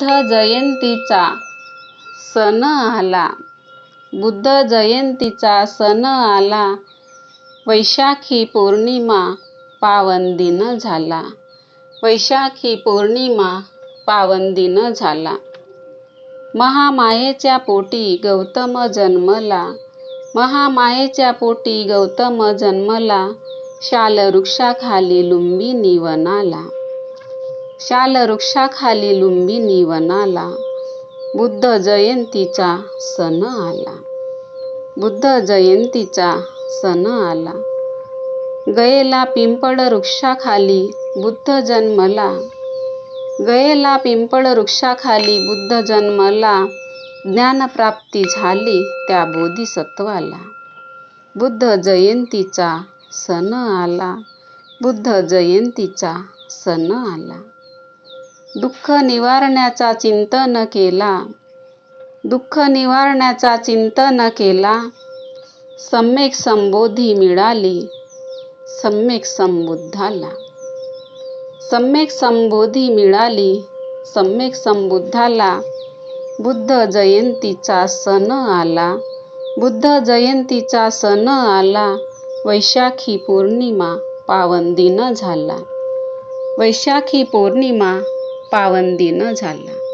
बुद्ध जयंतीचा सण आला. बुद्ध जयंतीचा सण आला. वैशाखी पौर्णिमा पावन दिन झाला. वैशाखी पौर्णिमा पावन दिन झाला. महामायेच्या पोटी गौतम जन्मला. महामायेच्या पोटी गौतम जन्मला. शालवृक्षाखाली लुंबिनी वनाला. शालवृक्षाखाली लुंबिनी वनाला बुद्ध जयंतीचा सण आला. बुद्ध जयंतीचा सण आला. गयेला पिंपळ वृक्षाखाली बुद्ध जन्मला. गयेला पिंपळ वृक्षाखाली बुद्ध जन्मला. ज्ञानप्राप्ती झाली त्या बोधिसत्वाला. बुद्ध जयंतीचा सण आला. बुद्ध जयंतीचा सण आला. दुःख निवारण्याचा चिंतन केला. दुःख निवारण्याचा चिंतन केला. सम्यक संबोधी मिळाली. सम्यक संबुद्धाला सम्यक संबोधी मिळाली. सम्यक संबुद्धाला बुद्ध जयंतीचा सण आला. बुद्ध जयंतीचा सण आला. वैशाखी पौर्णिमा पावन दिन झाला. वैशाखी पौर्णिमा पावन दिन झाला.